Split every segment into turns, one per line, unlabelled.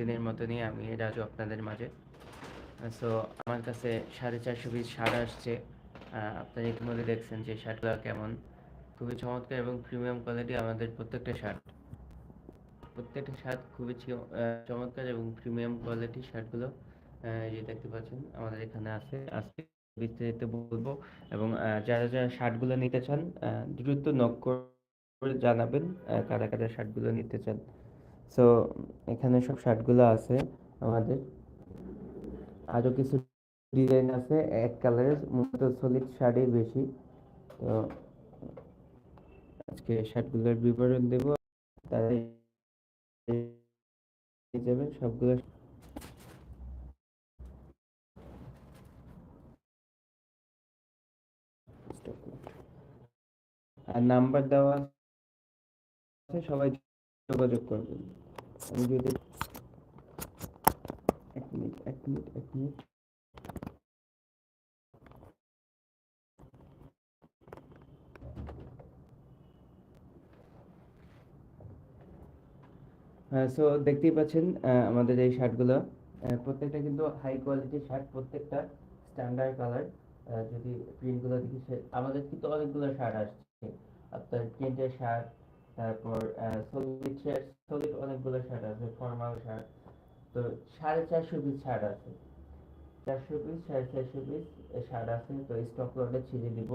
দিনের মতনই আমি রাজু আপনাদের মাঝে। সো আমার কাছে সাড়ে চারশো পিস সার আসছে। আপনারা ইতিমধ্যে দেখছেন যে শার্টগুলো কেমন। খুবই চমৎকার এবং প্রিমিয়াম কোয়ালিটি আমাদের প্রত্যেকটা শার্ট। প্রত্যেকটা শার্ট খুবই চমৎকার এবং প্রিমিয়াম কোয়ালিটি শার্টগুলো যে দেখতে পাচ্ছেন, আমাদের এখানে আছে। আজকে বিস্তারিত বলব এবং যারা যারা শার্টগুলো নিতে চান দ্রুত নক করে জানাবেন কারা কারা শার্টগুলো নিতে চান। সো এখানে সব শার্টগুলো আছে আমাদের। আরও কিছু ডিজাইন আছে, এক কালারের মূলত সলিড শার্টই বেশি। তো আজকে শার্টগুলোর বিবরণ দেব যাবেন সবগুলো। আর নাম্বার দেওয়া সবাই যোগাযোগ করবেন। আমি যদি এক মিনিট এক মিনিট এক মিনিট সো দেখতেই পাচ্ছেন আহ, আমাদের এই শার্টগুলো আহ, প্রত্যেকটা কিন্তু হাই কোয়ালিটির শার্ট প্রত্যেকটা স্ট্যান্ডার্ড কালার যদি প্রিন্টগুলো দেখি আমাদের কিন্তু অনেকগুলো শার্ট আসছে। আপনার প্রিন্টের শার্ট তারপর সলিড শার্ট সলিড অনেকগুলো শার্ট আছে ফর্মাল শার্ট তো সাড়ে চারশো পিস শার্ট আছে। চারশো পিস সাড়ে চারশো পিস শার্ট আছে। তো স্টক লটে ছিঁড়ে দিব।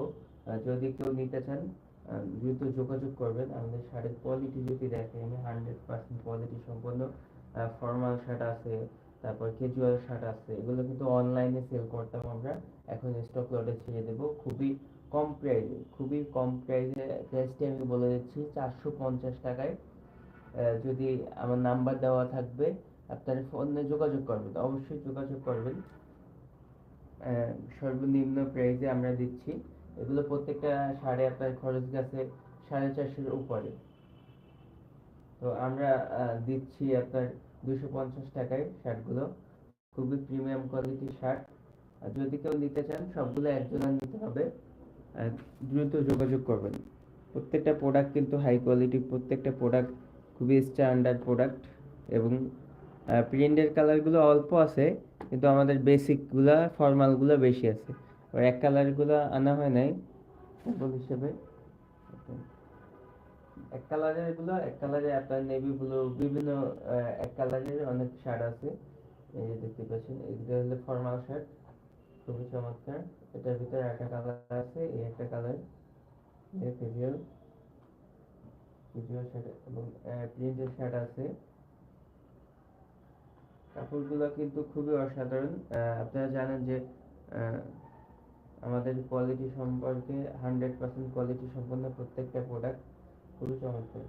যদি কেউ নিতে চান দ্রুত যোগাযোগ করবেন। আমাদের শার্টের কোয়ালিটি যদি দেখেন হান্ড্রেড পার্সেন্ট কোয়ালিটি সম্পন্ন ফর্মাল শার্ট আছে, তারপর ক্যাজুয়াল শার্ট আছে, এগুলো কিন্তু অনলাইনে সেল করতাম আমরা। এখন স্টক লটে ছেড়ে দেব। খুবই কম প্রাইসে খুবই কম প্রাইসে প্রাইসটি আমি বলে দিচ্ছি চারশো পঞ্চাশ টাকায়। যদি আমার নাম্বার দেওয়া থাকবে আপনারা ফোনে যোগাযোগ করবেন, অবশ্যই যোগাযোগ করবেন। সর্বনিম্ন প্রাইসে আমরা দিচ্ছি। এগুলো প্রত্যেকটা সাড়ে আপনার খরচ গেছে সাড়ে চারশোর উপরে। তো আমরা দিচ্ছি আপনার দুশো পঞ্চাশ টাকায় শার্টগুলো। খুবই প্রিমিয়াম কোয়ালিটির শার্ট। আর যদি কেউ নিতে চান, সবগুলো একজনের নিতে হবে। দ্রুত যোগাযোগ করবেন। প্রত্যেকটা প্রোডাক্ট কিন্তু হাই কোয়ালিটি প্রত্যেকটা প্রোডাক্ট খুবই স্ট্যান্ডার্ড প্রোডাক্ট এবং প্রিন্টের কালারগুলো অল্প আছে, কিন্তু আমাদের বেসিকগুলা ফর্মালগুলো বেশি আছে। আর এক কালারগুলো আনা হয় নাই স্যাম্পল হিসেবে। এক কালারেরগুলো, এক কালারে আপনার নেভি ব্লু বিভিন্ন এক কালারের অনেক শার্ট আছে। এই যে দেখতে পাচ্ছেন, এগুলো হলো ফর্মাল শার্ট খুবই চমৎকার। এটার ভিতরে একটা কালার আছে, এই একটা কালার এই ফেভিয়াল ফেভিয়াল শার্ট এবং প্রিন্টের শার্ট আছে, কাপড়গুলো কিন্তু খুবই অসাধারণ। আপনারা জানেন যে আমাদের কোয়ালিটি সম্পর্কে হান্ড্রেড পার্সেন্ট কোয়ালিটি সম্পন্ন প্রত্যেকটা প্রোডাক্ট খুবই চমৎকার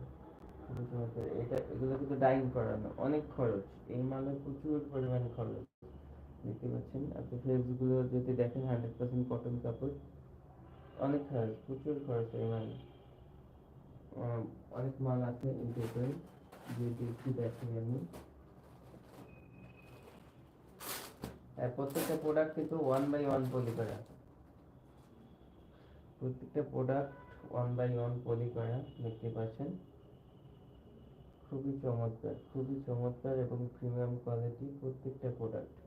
খুবই চমৎকার। এটা, এগুলো কিন্তু ডাইং করানো, অনেক খরচ। এই মালে প্রচুর পরিমাণ খরচ। দেখতে পাচ্ছেন। আপনি ফেসগুলো যদি দেখেন হান্ড্রেড পার্সেন্ট কটন কাপড়। অনেক খরচ প্রচুর খরচ মালে আহ, অনেক মাল আছে ভিতরে যদি একটু দেখি আমি। আর প্রত্যেকটা প্রোডাক্ট কিন্তু ওয়ান বাই ওয়ান পলি করা। প্রত্যেকটা product one by one poly করা দেখতে পাচ্ছেন। খুবই চমৎকার খুবই চমৎকার এবং প্রিমিয়াম কোয়ালিটি প্রত্যেকটা প্রোডাক্ট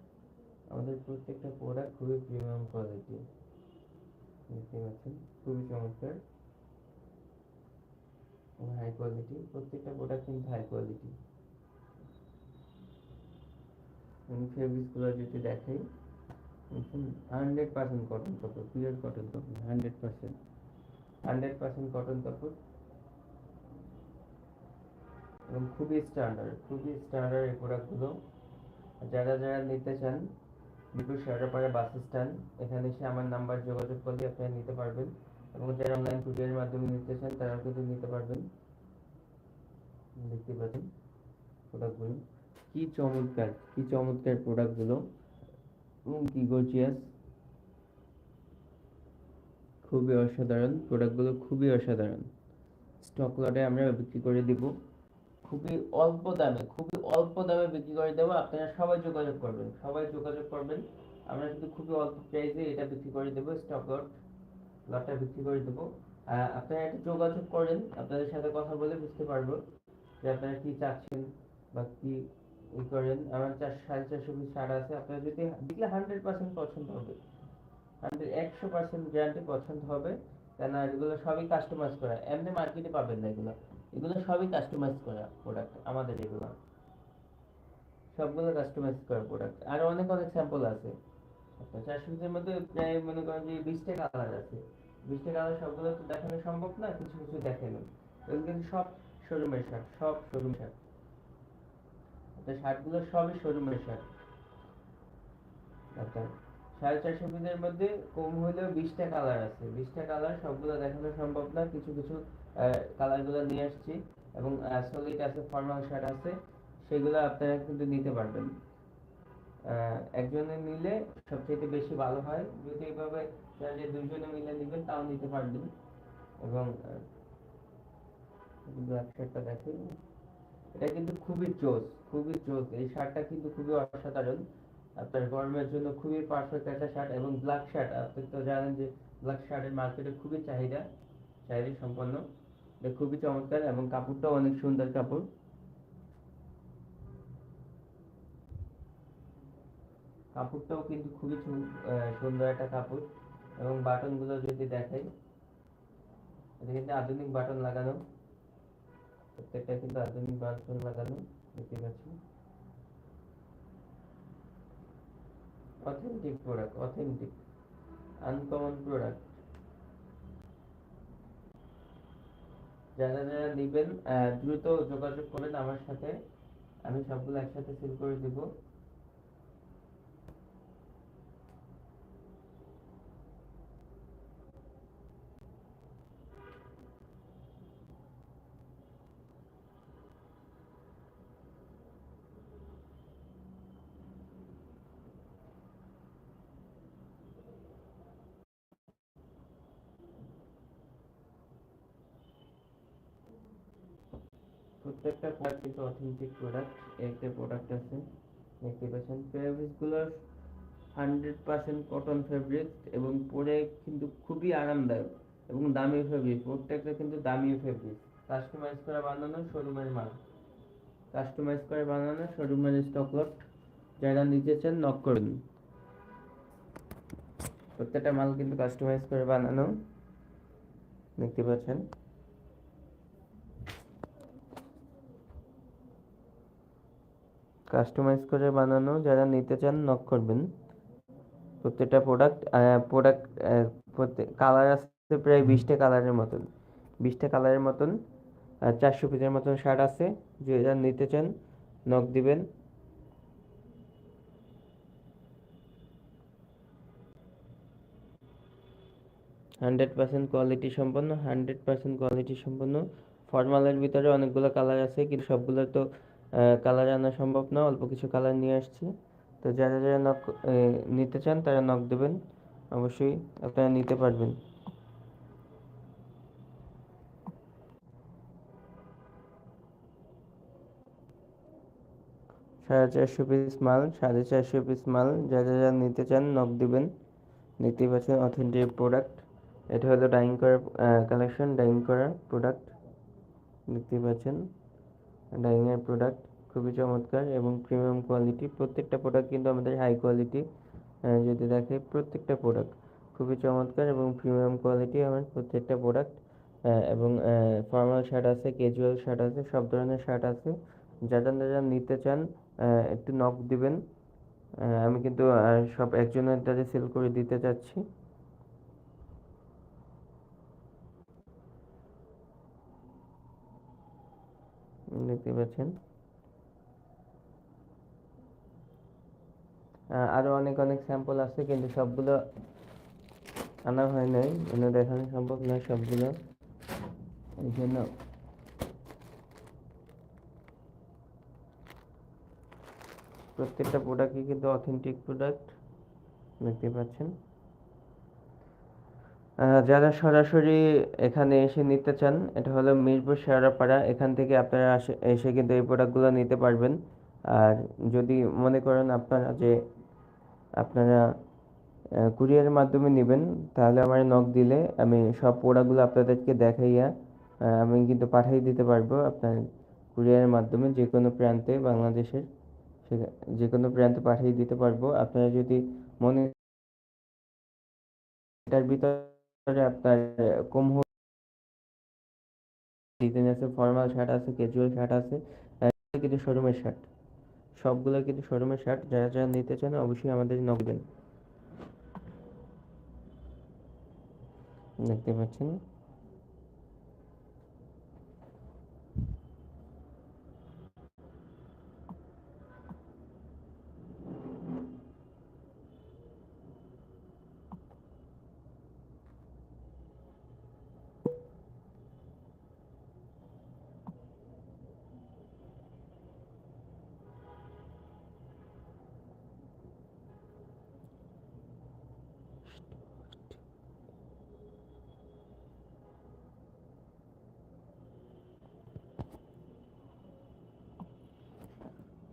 আমাদের প্রত্যেকটা প্রোডাক্ট খুবই প্রিমিয়াম কোয়ালিটি দেখতে পাচ্ছেন, খুবই চমৎকার। হাই কোয়ালিটি প্রত্যেকটা প্রোডাক্ট কিন্তু হাই কোয়ালিটি ফেব্রিক্সগুলো যদি দেখাই হান্ড্রেড পার্সেন্ট কটন কাপড় পিওর কটন কাপড় hundred percent hundred percent cotton কাপড়। এবং খুবই স্ট্যান্ডার্ড খুবই স্ট্যান্ডার্ড এই প্রোডাক্টগুলো যারা যারা নিতে চান বিপুল শেয়ারপাড়া বাস স্ট্যান্ড। এখানে এসে আমার নাম্বার যোগাযোগ করলে আপনারা নিতে পারবেন। এবং যারা অনলাইন কুরিয়ারের মাধ্যমে নিতে চান, তারাও কিন্তু নিতে পারবেন। দেখতে পাচ্ছেন প্রোডাক্টগুলো কি চমৎকার কি চমৎকার প্রোডাক্টগুলো এবং কি গর্জিয়াস খুবই অসাধারণ প্রোডাক্টগুলো খুবই অসাধারণ। স্টক লটে আমরা বিক্রি করে দিব। খুবই অল্প দামে, খুবই অল্প দামে বিক্রি করে দেবো। আপনারা সবাই যোগাযোগ করবেন, সবাই যোগাযোগ করবেন। আমরা কিন্তু খুবই অল্প প্রাইসে এটা বিক্রি করে দেবো স্টক লট লটটা বিক্রি করে দেবো। আপনারা একটা যোগাযোগ করেন, আপনাদের সাথে কথা বলে বুঝতে পারব যে আপনারা কি চাচ্ছেন বা কি ই করেন। আমার চার, সাড়ে চারশো পিস শার্ট আছে, আপনার যদি দেখলে হান্ড্রেড পার্সেন্ট পছন্দ হবে। হান্ড্রেড একশো পার্সেন্ট গ্যারান্টি পছন্দ হবে। কেন এগুলো সবই কাস্টমাইজ করা, এমনি মার্কেটে পাবেন না এগুলো। এগুলো সবই কাস্টমাইজ করা প্রোডাক্ট আমাদের এগুলো। সবগুলো কাস্টমাইজ করা প্রোডাক্ট আরও অনেক অনেক স্যাম্পল আছে। আচ্ছা চারশো পিসের মধ্যে প্রায় মনে করেন যে বিশটা কালার আছে। বিশটা কালার সবগুলো তো দেখানো সম্ভব না, কিছু কিছু দেখানো এগুলো কিন্তু সব শোরুমের শার্ট সব শোরুম শার্ট আচ্ছা শার্টগুলো সবই শোরুমের শার্ট আচ্ছা সাড়ে চারশো পিসের মধ্যে কম হলেও বিশটা কালার আছে। বিশটা কালার সবগুলো দেখানো সম্ভব না, কিছু কিছু কালারগুলো নিয়ে আসছি এবং সলিড আছে ফর্মাল শার্ট আছে, সেগুলো আপনারা কিন্তু নিতে পারবেন। একজনে নিলে সবচেয়ে বেশি ভালো হয়। যদি এইভাবে চাইলে দুইজনে মিলে নেবেন, তাও নিতে পারবেন। এবং ব্ল্যাক শার্টটা দেখেন। এটা কিন্তু খুবই জোস খুবই জোস এই শার্টটা কিন্তু খুবই অসাধারণ। আপনার গরমের জন্য খুবই পারফেক্ট একটা শার্ট এবং ব্ল্যাক শার্ট আপনি তো জানেন যে ব্ল্যাক শার্টের মার্কেটে খুবই চাহিদা চাহিদা সম্পন্ন। এটা খুবই চমৎকার এবং কাপড়টাও অনেক সুন্দর কাপড়। কাপড়টাও কিন্তু খুবই সুন্দর একটা কাপড় এবং বাটনগুলো যদি দেখাই, এটা কিন্তু আধুনিক বাটন লাগানো। প্রত্যেকটা কিন্তু আধুনিক বাটন লাগানো, দেখতে পাচ্ছি authentic product authentic uncommon product যারা যারা নেবেন দ্রুত যোগাযোগ করবেন আমার সাথে। আমি সবগুলো একসাথে সেল করে দিব। প্রত্যেকটা প্রোডাক্ট কিন্তু অথেন্টিক প্রোডাক্ট একটা প্রোডাক্ট আছে, দেখতে পাচ্ছেন? ফেব্রিকগুলো হান্ড্রেড পার্সেন্ট কটন ফেব্রিক এবং পরে কিন্তু খুবই আরামদায়ক এবং দামি ফেব্রিক প্রত্যেকটা কিন্তু দামি ফেব্রিক কাস্টমাইজ করে বানানো শোরুমের মাল। কাস্টমাইজ করে বানানো শোরুমের স্টক লট যারা নিতে চান নক করুন প্রত্যেকটা মাল কিন্তু কাস্টমাইজ করে বানানো। দেখতে পাচ্ছেন? কাস্টমাইজ করে বানানো যারা নিতে চান নক করবেন। প্রত্যেকটা প্রোডাক্ট প্রোডাক্ট প্রত্যেক কালার আছে প্রায় বিশটা কালারের মতন। বিশটা কালারের মতন চারশো পিসের মতন শার্ট আছে। যে যারা নিতে চান নক দিবেন। হান্ড্রেড পার্সেন্ট কোয়ালিটি সম্পন্ন হান্ড্রেড পার্সেন্ট কোয়ালিটি সম্পন্ন। ফর্মালের ভিতরে অনেকগুলো কালার আছে কিন্তু সবগুলো তো কালার আনা সম্ভব না, অল্প কিছু কালার নিয়ে আসছি। তো যারা যারা নক নিতে চান তারা নক দেবেন, অবশ্যই আপনারা নিতে পারবেন। সাড়ে চারশো পিস মাল, সাড়ে চারশো পিস মাল, যারা যারা নিতে চান নক দিবেন। দেখতেই পাচ্ছেন অথেন্টিক প্রোডাক্ট এটা হলো ডাইং করার কালেকশন ডাইং করার প্রোডাক্ট দেখতেই পাচ্ছেন। ডাইংয়ের প্রোডাক্ট খুবই চমৎকার এবং প্রিমিয়াম কোয়ালিটি প্রত্যেকটা প্রোডাক্ট কিন্তু আমাদের হাই কোয়ালিটি যদি দেখে প্রত্যেকটা প্রোডাক্ট খুবই চমৎকার এবং প্রিমিয়াম কোয়ালিটি আমার প্রত্যেকটা প্রোডাক্ট এবং ফর্মাল শার্ট আছে ক্যাজুয়াল শার্ট আছে, সব ধরনের শার্ট আছে। যারা যারা নিতে চান একটু নক দিবেন। আমি কিন্তু সব একজনের দ্বারা সেল করে দিতে চাচ্ছি। দেখতে পাচ্ছেন। আহ, আরও অনেক অনেক স্যাম্পল আছে কিন্তু সবগুলো আনা হয় নাই। জন্য দেখানো সম্ভব নয় সবগুলো। এই জন্য প্রত্যেকটা প্রোডাক্টই কিন্তু অথেন্টিক প্রোডাক্ট দেখতে পাচ্ছেন। যারা সরাসরি এখানে এসে নিতে চান, এটা হলো মিরপুর শেয়ারাপাড়া এখান থেকে আপনারা এসে কিন্তু এই প্রোডাক্টগুলো নিতে পারবেন। আর যদি মনে করেন আপনারা যে আপনারা কুরিয়ারের মাধ্যমে নেবেন, তাহলে আমার নক দিলে আমি সব প্রোডাক্টগুলো আপনাদেরকে দেখাইয়া আমি কিন্তু পাঠিয়ে দিতে পারব আপনার কুরিয়ারের মাধ্যমে। যে কোনো প্রান্তে বাংলাদেশের যে কোনো প্রান্তে পাঠিয়ে দিতে পারব। আপনারা যদি মনে, এটার ভিতরে আপনার কম ডিজাইন আছে ফর্মাল শার্ট আছে ক্যাজুয়াল শার্ট আছে কিন্তু শোরুমের শার্ট সবগুলো কিন্তু শোরুমের শার্ট যারা যারা নিতে চান অবশ্যই আমাদের নকবেন দেখতে পাচ্ছেন?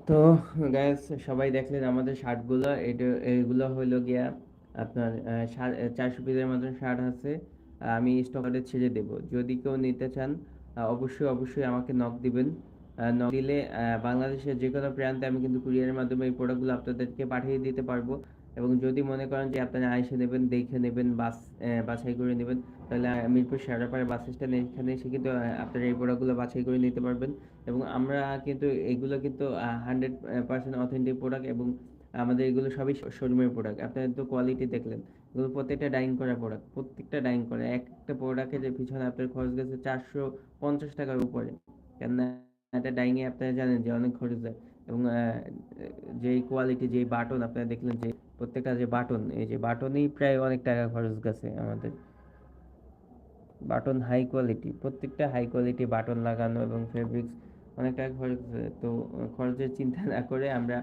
তো গ্যাস সবাই দেখলেন আমাদের শার্টগুলো। এটা, এগুলো হলো গিয়া আপনার চারশো পিসের মতন শার্ট আছে। আমি স্টকারে ছেড়ে দেব। যদি কেউ নিতে চান অবশ্যই অবশ্যই আমাকে নক দিবেন। নক দিলে বাংলাদেশের যে কোনো প্রান্তে আমি কিন্তু কুরিয়ারের মাধ্যমে এই প্রোডাক্টগুলো আপনাদেরকে পাঠিয়ে দিতে পারব। এবং যদি মনে করেন যে আপনারা আইসে নেবেন, দেখে নেবেন, বাস বাছাই করে নেবেন, তাহলে মিরপুর শেরাপাড়া বাস স্ট্যান্ড এখানে এসে কিন্তু আপনারা এই প্রোডাক্টগুলো বাছাই করে নিতে পারবেন। এবং আমরা কিন্তু এগুলো কিন্তু হান্ড্রেড পার্সেন্ট অথেন্টিক প্রোডাক্ট এবং আমাদের এগুলো সবই শোরুমের প্রোডাক্ট আপনারা তো কোয়ালিটি দেখলেন। এগুলো প্রত্যেকটা ডাইং করা প্রোডাক্ট প্রত্যেকটা ডাইং করা। এক একটা প্রোডাক্টের পিছনে আপনার খরচ গেছে চারশো পঞ্চাশ টাকার উপরে। কেননা একটা ডাইংয়ে আপনারা জানেন যে অনেক খরচ যায় এবং যেই কোয়ালিটি যেই বাটন আপনারা দেখলেন যে প্রত্যেকটা যে বাটন, এই যে বাটনেই প্রায় অনেক টাকা খরচ গেছে আমাদের। বাটন হাই কোয়ালিটি প্রত্যেকটা হাই কোয়ালিটি বাটন লাগানো এবং ফেব্রিক্স অনেক টাকা খরচ। তো, খরচের চিন্তা না করে আমরা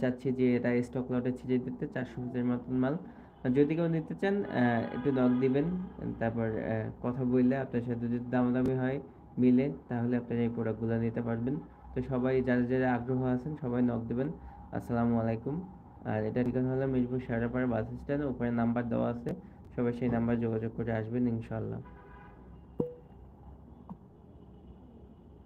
চাচ্ছি যে এটা স্টক লটে ছিঁড়ে দিতে, চারশো পিসের মতন মাল। যদি কেউ নিতে চান একটু নক দিবেন, তারপর কথা বললে আপনার সাথে যদি দামাদামি হয়, মিলে, তাহলে আপনারা এই প্রোডাক্টগুলো নিতে পারবেন। তো সবাই যারা যারা আগ্রহ আছেন, সবাই নক দেবেন। আসসালামু আলাইকুম। আর এটা ঠিকানা হলো মিরপুর সারাপাড়া বাস স্ট্যান্ড উপরে নাম্বার দেওয়া আছে। সবাই সেই নাম্বার যোগাযোগ করে আসবেন ইনশাআল্লাহ।